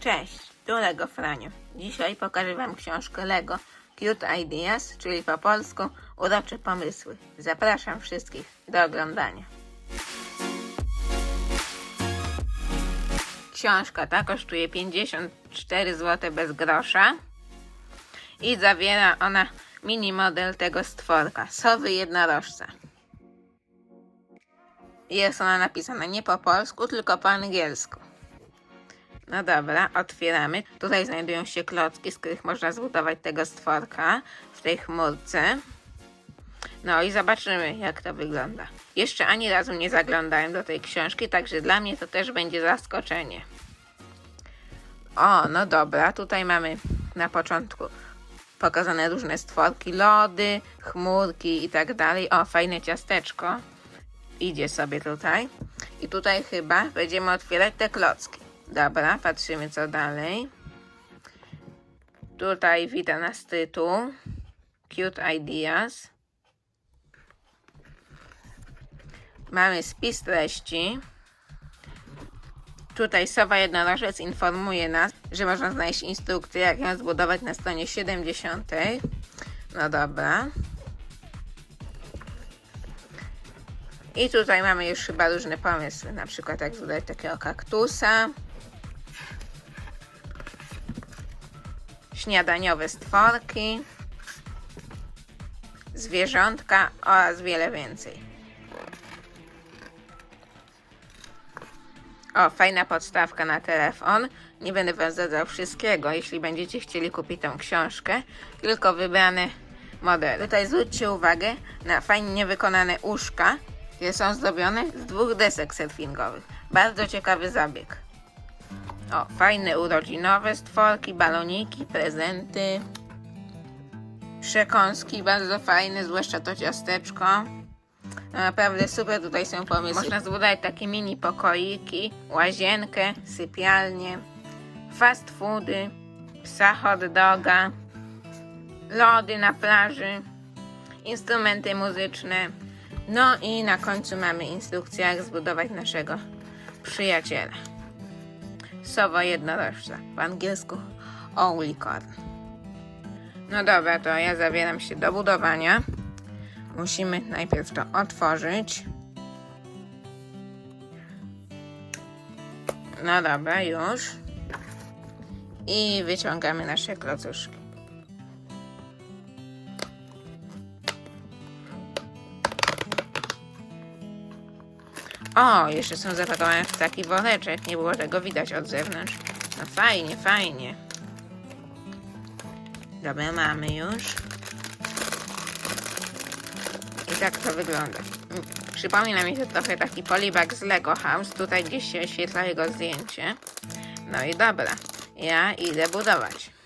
Cześć, tu Lego Franio. Dzisiaj pokażę Wam książkę Lego Cute Ideas, czyli po polsku Urocze Pomysły. Zapraszam wszystkich do oglądania. Książka ta kosztuje 54 zł bez grosza i zawiera ona mini model tego stworka, sowy jednorożca. Jest ona napisana nie po polsku, tylko po angielsku. No dobra, otwieramy. Tutaj znajdują się klocki, z których można zbudować tego stworka w tej chmurce. No i zobaczymy, jak to wygląda. Jeszcze ani razu nie zaglądałem do tej książki, także dla mnie to też będzie zaskoczenie. O, no dobra, tutaj mamy na początku pokazane różne stworki, lody, chmurki i tak dalej. O, fajne ciasteczko. Idzie sobie tutaj. I tutaj chyba będziemy otwierać te klocki. Dobra, patrzymy co dalej. Tutaj wita nas tytuł. Cute Ideas. Mamy spis treści. Tutaj Sowa Jednorożec informuje nas, że można znaleźć instrukcję, jak ją zbudować na stronie 70. No dobra. I tutaj mamy już chyba różne pomysły, na przykład jak zbudować takiego kaktusa. Śniadaniowe stworki. Zwierzątka oraz wiele więcej. O, fajna podstawka na telefon. Nie będę wam zdradzał wszystkiego, jeśli będziecie chcieli kupić tą książkę, tylko wybrane modele. Tutaj zwróćcie uwagę na fajnie wykonane uszka, które są zdobione z dwóch desek surfingowych. Bardzo ciekawy zabieg. O, fajne urodzinowe stworki, baloniki, prezenty. Przekąski bardzo fajne, zwłaszcza to ciasteczko. Naprawdę super tutaj są pomysły. Można zbudować takie mini pokoiki, łazienkę, sypialnię, fast foody, psa hot doga, lody na plaży, instrumenty muzyczne. No i na końcu mamy instrukcję, jak zbudować naszego przyjaciela. Sowo jednorożca, po angielsku Oulicorn. No dobra, to ja zabieram się do budowania. Musimy najpierw to otworzyć. No dobra, już. I wyciągamy nasze klocuszki. O, jeszcze są zapakowane w taki woreczek. Nie było tego widać od zewnątrz. No fajnie, fajnie. Dobra, mamy już. I tak to wygląda. Przypomina mi to trochę taki polibak z Lego House. Tutaj gdzieś się wyświetla jego zdjęcie. No i dobra, ja idę budować.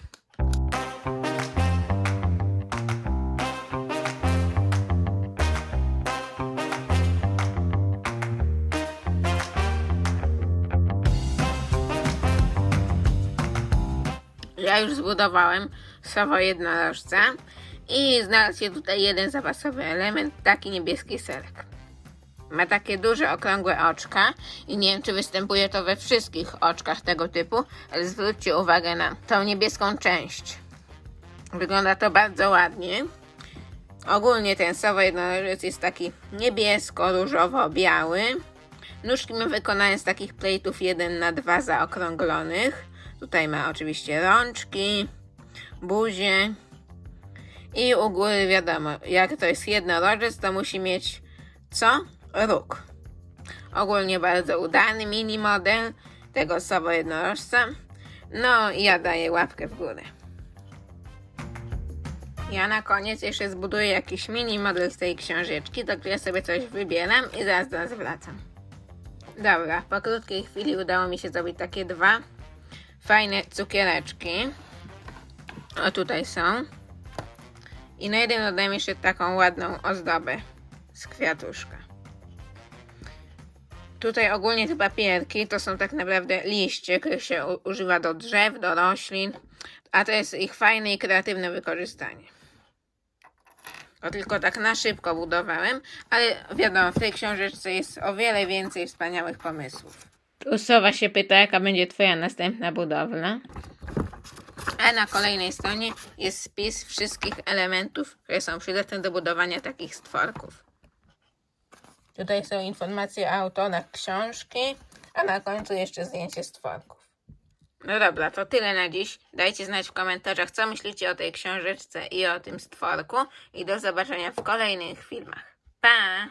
Ja już zbudowałem sowo jednorożca i znalazł się tutaj jeden zapasowy element, taki niebieski serek. Ma takie duże, okrągłe oczka i nie wiem, czy występuje to we wszystkich oczkach tego typu, ale zwróćcie uwagę na tą niebieską część. Wygląda to bardzo ładnie. Ogólnie ten sowo jednorożec jest taki niebiesko-różowo-biały. Nóżki ma wykonane z takich plate'ów 1 na 2 zaokrąglonych. Tutaj ma oczywiście rączki, buzię i u góry wiadomo, jak to jest jednorożec, to musi mieć co? Róg. Ogólnie bardzo udany mini model tego sowo jednorożca. No i ja daję łapkę w górę. Ja na koniec jeszcze zbuduję jakiś mini model z tej książeczki, do której sobie coś wybieram i zaraz do wracam. Dobra, po krótkiej chwili udało mi się zrobić takie dwa fajne cukiereczki. O, tutaj są. I na jeden dodam jeszcze taką ładną ozdobę z kwiatuszka. Tutaj ogólnie te papierki to są tak naprawdę liście, których się używa do drzew, do roślin, a to jest ich fajne i kreatywne wykorzystanie. To tylko tak na szybko budowałem, ale wiadomo, w tej książeczce jest o wiele więcej wspaniałych pomysłów. Usowa się pyta, jaka będzie Twoja następna budowla. A na kolejnej stronie jest spis wszystkich elementów, które są przydatne do budowania takich stworków. Tutaj są informacje o autorach książki, a na końcu jeszcze zdjęcie stworków. No dobra, to tyle na dziś. Dajcie znać w komentarzach, co myślicie o tej książeczce i o tym stworku. I do zobaczenia w kolejnych filmach. Pa!